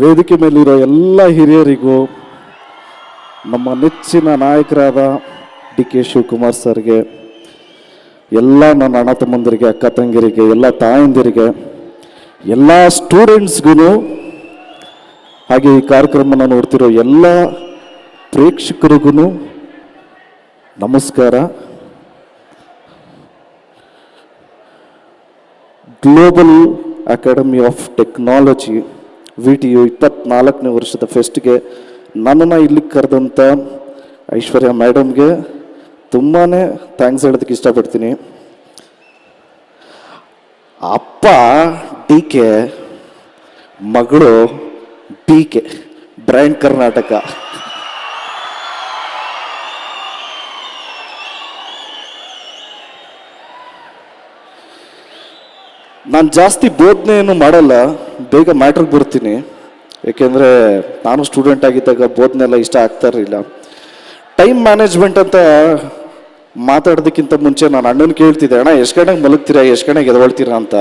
ವೇದಿಕೆ ಮೇಲಿರೋ ಎಲ್ಲ ಹಿರಿಯರಿಗೂ ನಮ್ಮ ನೆಚ್ಚಿನ ನಾಯಕರಾದ ಡಿ ಕೆ ಶಿವಕುಮಾರ್ ಸರ್ಗೆ, ಎಲ್ಲ ನನ್ನ ಅಣ್ಣ ತಮ್ಮಂದಿರಿಗೆ, ಅಕ್ಕ ತಂಗಿರಿಗೆ ಎಲ್ಲ ತಾಯಂದಿರಿಗೆ, ಎಲ್ಲ ಸ್ಟೂಡೆಂಟ್ಸ್ಗೂ ಹಾಗೆ ಈ ಕಾರ್ಯಕ್ರಮನ ನೋಡ್ತಿರೋ ಎಲ್ಲ ಪ್ರೇಕ್ಷಕರಿಗೂ ನಮಸ್ಕಾರ. Global academy of technology V T U ಇಪ್ಪತ್ನಾಲ್ಕನೇ ವರ್ಷದ ಫೆಸ್ಟ್ಗೆ ನನ್ನನ್ನು ಇಲ್ಲಿಗೆ ಕರೆದಂಥ ಐಶ್ವರ್ಯ ಮೇಡಮ್ಗೆ ತುಂಬಾ ಥ್ಯಾಂಕ್ಸ್ ಹೇಳೋದಕ್ಕೆ ಇಷ್ಟಪಡ್ತೀನಿ. ಅಪ್ಪ ಡಿ ಕೆ, ಮಗಳು ಡಿ ಕೆ, ಬ್ರ್ಯಾಂಡ್ ಕರ್ನಾಟಕ. ನಾನು ಜಾಸ್ತಿ ಬೋಧನೆಯನ್ನು ಮಾಡಲ್ಲ, ಬೇಗ ಮ್ಯಾಟ್ರಿಗೆ ಬರ್ತೀನಿ ಏಕೆಂದರೆ ನಾನು ಸ್ಟೂಡೆಂಟ್ ಆಗಿದ್ದಾಗ ಬೋಧನೆ ಎಲ್ಲ ಇಷ್ಟ ಆಗ್ತಾ ಇರಲಿಲ್ಲ. ಟೈಮ್ ಮ್ಯಾನೇಜ್ಮೆಂಟ್ ಅಂತ ಮಾತಾಡೋದಕ್ಕಿಂತ ಮುಂಚೆ ನಾನು ಅಣ್ಣನ ಕೇಳ್ತಿದ್ದೆ, ಅಣ್ಣ, ಎಷ್ಟು ಗಂಟೆಗೆ ಮಲಗ್ತೀರಾ, ಎಷ್ಟು ಗಂಟೆಗೆ ಎದೊಳ್ತೀರಾ ಅಂತ.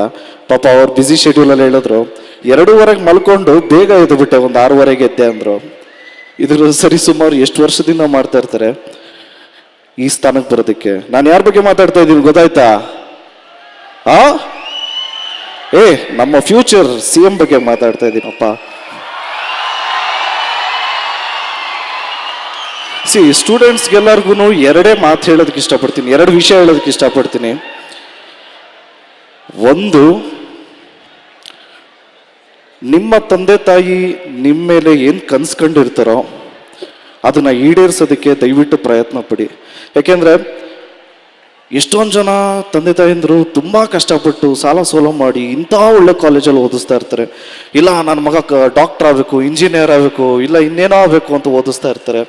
ಪಾಪ ಅವ್ರು ಬ್ಯುಸಿ ಶೆಡ್ಯೂಲಲ್ಲಿ ಹೇಳಿದ್ರು. ಎರಡೂವರೆಗೆ ಮಲ್ಕೊಂಡು ಬೇಗ ಎದ್ದುಬಿಟ್ಟೆ ಒಂದು ಆರೂವರೆಗೆ ಎದ್ದೆ ಅಂದರು. ಇದ್ರ ಸರಿ ಸುಮಾರು ಎಷ್ಟು ವರ್ಷದಿಂದ ಮಾಡ್ತಾ ಇರ್ತಾರೆ ಈ ಸ್ಥಾನಕ್ಕೆ ಬರೋದಕ್ಕೆ. ನಾನು ಯಾರ ಬಗ್ಗೆ ಮಾತಾಡ್ತಾ ಇದ್ದೀನಿ ಗೊತ್ತಾಯ್ತಾ? ಏ, ನಮ್ಮ ಫ್ಯೂಚರ್ ಸಿ ಎಂ ಬಗ್ಗೆ ಮಾತಾಡ್ತಾ ಇದ್ದೀನಪ್ಪ ಸಿ ಸ್ಟೂಡೆಂಟ್ಸ್ಗೆಲ್ಲರಿಗೂ ಎರಡೇ ಮಾತು ಹೇಳೋದಕ್ಕೆ ಇಷ್ಟಪಡ್ತೀನಿ, ಎರಡು ವಿಷಯ ಹೇಳೋದಕ್ಕೆ ಇಷ್ಟಪಡ್ತೀನಿ. ಒಂದು, ನಿಮ್ಮ ತಂದೆ ತಾಯಿ ನಿಮ್ಮ ಮೇಲೆ ಏನು ಕನ್ಸ್ಕೊಂಡಿರ್ತಾರೋ ಅದನ್ನು ಈಡೇರಿಸೋದಕ್ಕೆ ದಯವಿಟ್ಟು ಪ್ರಯತ್ನ ಪಡಿ. ಯಾಕೆಂದ್ರೆ ಎಷ್ಟೊಂದು ಜನ ತಂದೆ ತಾಯಂದರು ತುಂಬ ಕಷ್ಟಪಟ್ಟು ಸಾಲ ಸೋಲ ಮಾಡಿ ಇಂಥ ಒಳ್ಳೆ ಕಾಲೇಜಲ್ಲಿ ಓದಿಸ್ತಾ ಇರ್ತಾರೆ. ಇಲ್ಲ ನನ್ನ ಮಗ ಡಾಕ್ಟರ್ ಆಗಬೇಕು ಇಂಜಿನಿಯರ್ ಆಗಬೇಕು, ಇಲ್ಲ ಇನ್ನೇನೋ ಆಗಬೇಕು ಅಂತ ಓದಿಸ್ತಾ ಇರ್ತಾರೆ.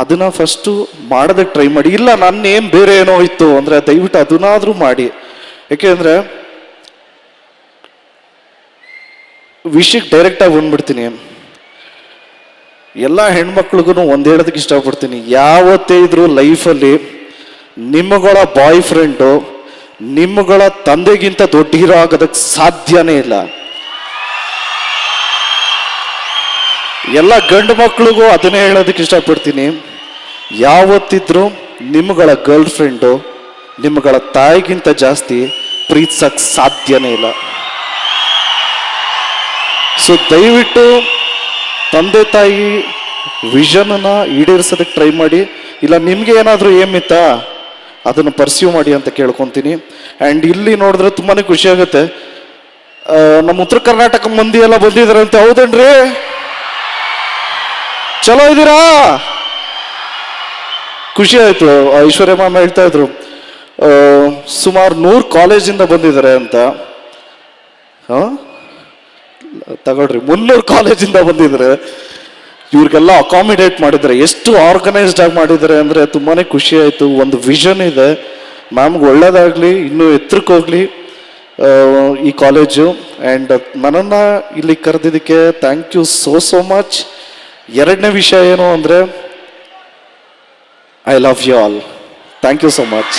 ಅದನ್ನ ಫಸ್ಟು ಮಾಡೋದಕ್ಕೆ ಟ್ರೈ ಮಾಡಿ, ಇಲ್ಲ ನನ್ನ ಏನ್ ಬೇರೆ ಏನೋ ಇತ್ತು ಅಂದರೆ ದಯವಿಟ್ಟು ಅದನ್ನಾದರೂ ಮಾಡಿ. ಯಾಕೆಂದರೆ ವಿಷಯಕ್ಕೆ ಡೈರೆಕ್ಟಾಗಿ ಬಂದ್ಬಿಡ್ತೀನಿ. ಎಲ್ಲ ಹೆಣ್ಮಕ್ಳಿಗೂ ಒಂದು ಹೇಳೋದಕ್ಕೆ ಇಷ್ಟಪಡ್ತೀನಿ. ಯಾವತ್ತೇ ಇದ್ರೂ ಲೈಫಲ್ಲಿ ನಿಮ್ಮಗಳ ಬಾಯ್ ಫ್ರೆಂಡು ನಿಮ್ಮಗಳ ತಂದೆಗಿಂತ ದೊಡ್ಡ ಹೀರೋ ಆಗೋದಕ್ಕೆ ಸಾಧ್ಯನೇ ಇಲ್ಲ. ಎಲ್ಲ ಗಂಡು ಮಕ್ಳಿಗೂ ಅದನ್ನೇ ಹೇಳೋದಕ್ಕೆ ಇಷ್ಟಪಡ್ತೀನಿ. ಯಾವತ್ತಿದ್ರೂ ನಿಮ್ಮಗಳ ಗರ್ಲ್ ಫ್ರೆಂಡು ನಿಮ್ಮಗಳ ತಾಯಿಗಿಂತ ಜಾಸ್ತಿ ಪ್ರೀತಿಸಕ್ಕೆ ಸಾಧ್ಯನೇ ಇಲ್ಲ. ಸೊ ದಯವಿಟ್ಟು ತಂದೆ ತಾಯಿ ವಿಷನನ್ನು ಈಡೇರಿಸೋದಕ್ಕೆ ಟ್ರೈ ಮಾಡಿ. ಇಲ್ಲ, ನಿಮಗೆ ಏನಾದರೂ ಏಮಿತ್ತಾ ಅದನ್ನು ಪರ್ಸ್ಯೂ ಮಾಡಿ ಅಂತ ಕೇಳ್ಕೊತೀನಿ. ಆ್ಯಂಡ್ ಇಲ್ಲಿ ನೋಡಿದ್ರೆ ತುಂಬಾ ಖುಷಿ ಆಗುತ್ತೆ. ನಮ್ಮ ಉತ್ತರ ಕರ್ನಾಟಕ ಮಂದಿ ಎಲ್ಲ ಬಂದಿದಾರಂತೆ ಹೌದೇನ್ರಿ? ಚಲೋ ಇದ್ದೀರಾ? ಖುಷಿ ಆಯಿತು. ಐಶ್ವರ್ಯ ಮ್ಯಾಮ್ ಹೇಳ್ತಾ ಇದ್ರು ಸುಮಾರು ನೂರು ಕಾಲೇಜಿಂದ ಬಂದಿದ್ದಾರೆ ಅಂತ. ಹಾಂ? ತಗೊಳ್ರಿ, ಮುನ್ನೂರು ಕಾಲೇಜಿಂದ ಬಂದಿದ್ದಾರೆ. ಇವ್ರಿಗೆಲ್ಲ ಅಕಾಮಿಡೇಟ್ ಮಾಡಿದ್ದಾರೆ ಎಷ್ಟು ಆರ್ಗನೈಸ್ಡ್ ಆಗಿ ಮಾಡಿದ್ದಾರೆ ಅಂದರೆ ತುಂಬಾನೇ ಖುಷಿ ಆಯಿತು, ಒಂದು ವಿಷನ್ ಇದೆ. ಮ್ಯಾಮ್ಗೆ ಒಳ್ಳೇದಾಗಲಿ, ಇನ್ನೂ ಎತ್ತರಕ್ಕೆ ಹೋಗಲಿ ಈ ಕಾಲೇಜು ಆ್ಯಂಡ್ ನನ್ನನ್ನು ಇಲ್ಲಿ ಕರೆದಿದ್ದಕ್ಕೆ thank you so so much ಎರಡನೇ ವಿಷಯ ಏನು ಅಂದರೆ I love you all thank you so much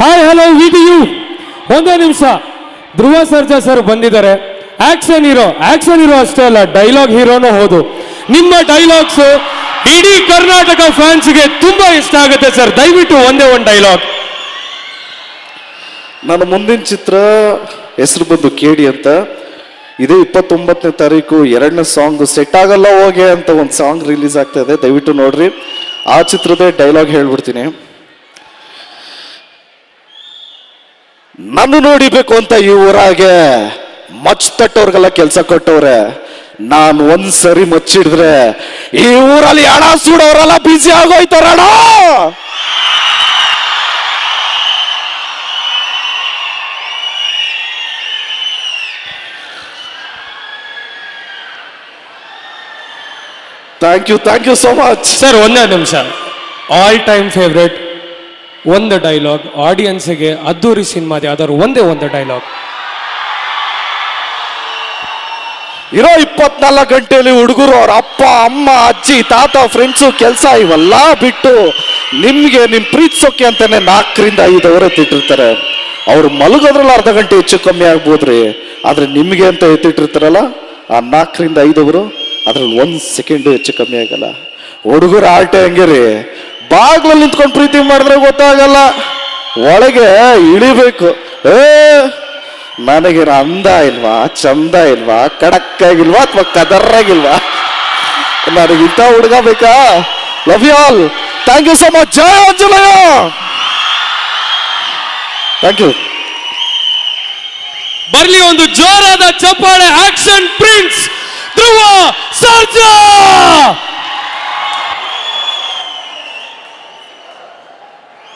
hi hello you ಒಂದೇ ನಿಮಿಷ. ಧ್ರುವ ಸರ್ಜಾ ಸರ್ ಬಂದಿದ್ದಾರೆ. ಆಕ್ಷನ್ ಹೀರೋ ಆಕ್ಷನ್ ಹೀರೋ ಅಷ್ಟೇ ಅಲ್ಲ ಡೈಲಾಗ್ ಹೀರೋನೂ ಹೌದು. ನಿಮ್ಮ ಡೈಲಾಗ್ಸ್ ಇಡೀ ಕರ್ನಾಟಕ ಫ್ಯಾನ್ಸ್ಗೆ ತುಂಬಾ ಇಷ್ಟ ಆಗುತ್ತೆ ಸರ್ ದಯವಿಟ್ಟು ಒಂದೇ ಒಂದು ಡೈಲಾಗ್ ನನ್ನ ಮುಂದಿನ ಚಿತ್ರ ಹೆಸರು ಬಂದು ಕೇಡಿ ಅಂತ. ಇದೇ ಇಪ್ಪತ್ತೊಂಬತ್ತನೇ ತಾರೀಕು ಎರಡನೇ ಸಾಂಗ್ ಸೆಟ್ ಆಗಲ್ಲ ಹೋಗೆ ಅಂತ ಒಂದು ಸಾಂಗ್ ರಿಲೀಸ್ ಆಗ್ತಾ ಇದೆ. ದಯವಿಟ್ಟು ನೋಡ್ರಿ. ಆ ಚಿತ್ರದ ಡೈಲಾಗ್ ಹೇಳ್ಬಿಡ್ತೀನಿ. ನಾನು ನೋಡಿಬೇಕು ಅಂತ ಈ ಊರಾಗೆ ಮಚ್ ತಟ್ಟವ್ರಿಗೆಲ್ಲ ಕೆಲಸ ಕೊಟ್ಟವ್ರೆ. ನಾನು ಒಂದ್ ಸರಿ ಮಚ್ಚಿಡಿದ್ರೆ ಈ ಊರಲ್ಲಿ ಹಣ ಸುಡೋರೆಲ್ಲ ಬಿಸಿ ಆಗೋಯ್ತಾರಣ thank you thank you so much sir ಒಂದೇ ನಿಮಿಷ. ಆಲ್ ಟೈಮ್ ಫೇವ್ರೆಟ್ ಒಂದು ಡೈಲಾಗ್ ಆಡಿಯನ್ಸ್ಗೆ ಅದ್ದೂರಿ ಸಿನಿಮಾದ ಯಾವ್ದಾದ್ರು ಒಂದೇ ಒಂದು ಡೈಲಾಗ್ ಇರೋ ಇಪ್ಪತ್ನಾಲ್ಕು ಗಂಟೆಯಲ್ಲಿ ಹುಡುಗರು ಅವ್ರ ಅಪ್ಪ, ಅಮ್ಮ, ಅಜ್ಜಿ, ತಾತ ಫ್ರೆಂಡ್ಸು ಕೆಲಸ ಇವೆಲ್ಲ ಬಿಟ್ಟು ನಿಮಗೆ ನಿಮ್ಮ ಪ್ರೀತಿಸೋಕೆ ಅಂತಾನೆ ನಾಲ್ಕರಿಂದ ಐದು ಅವರ ತಿಟ್ಟಿರ್ತಾರೆ. ಅವ್ರು ಮಲಗೋದ್ರಲ್ಲಿ ಅರ್ಧ ಗಂಟೆ ಹೆಚ್ಚು ಕಮ್ಮಿ ಆಗ್ಬೋದ್ರಿ. ಆದರೆ ನಿಮಗೆ ಅಂತ ಎತ್ತಿಟ್ಟಿರ್ತಾರಲ್ಲ, ಆ ನಾಲ್ಕರಿಂದ ಐದು ಅವರು ಅದ್ರಲ್ಲಿ ಒಂದು ಸೆಕೆಂಡ್ ಹೆಚ್ಚು ಕಮ್ಮಿ ಆಗಲ್ಲ. ಹುಡುಗರು ಆಲ್ಟೆ ಹಂಗೆ ರೀ. ಬಾಗ್ಲಲ್ಲಿ ನಿಂತ್ಕೊಂಡು ಪ್ರೀತಿ ಮಾಡಿದ್ರೆ ಗೊತ್ತಾಗಲ್ಲ. ಒಳಗೆ ಇಳಿಬೇಕು. ಏ, ನನಗೇನು ಅಂದ ಇಲ್ವಾ, ಚಂದ ಇಲ್ವಾ, ಕಡಕ್ಕಾಗಿಲ್ವಾ ಅಥವಾ ಕದರ್ರಾಗಿಲ್ವಾ? ನನಗೆ ಇಂಥ ಹುಡುಗ ಬೇಕಾ? Love you all thank you so much Jaya Anjaneya thank you ಬರ್ಲಿ ಒಂದು ಜೋರಾದ ಚಪ್ಪಾಳೆ ಆಕ್ಷನ್ ಪ್ರಿನ್ಸ್ ಧ್ರುವ ಸರ್ಜಾ!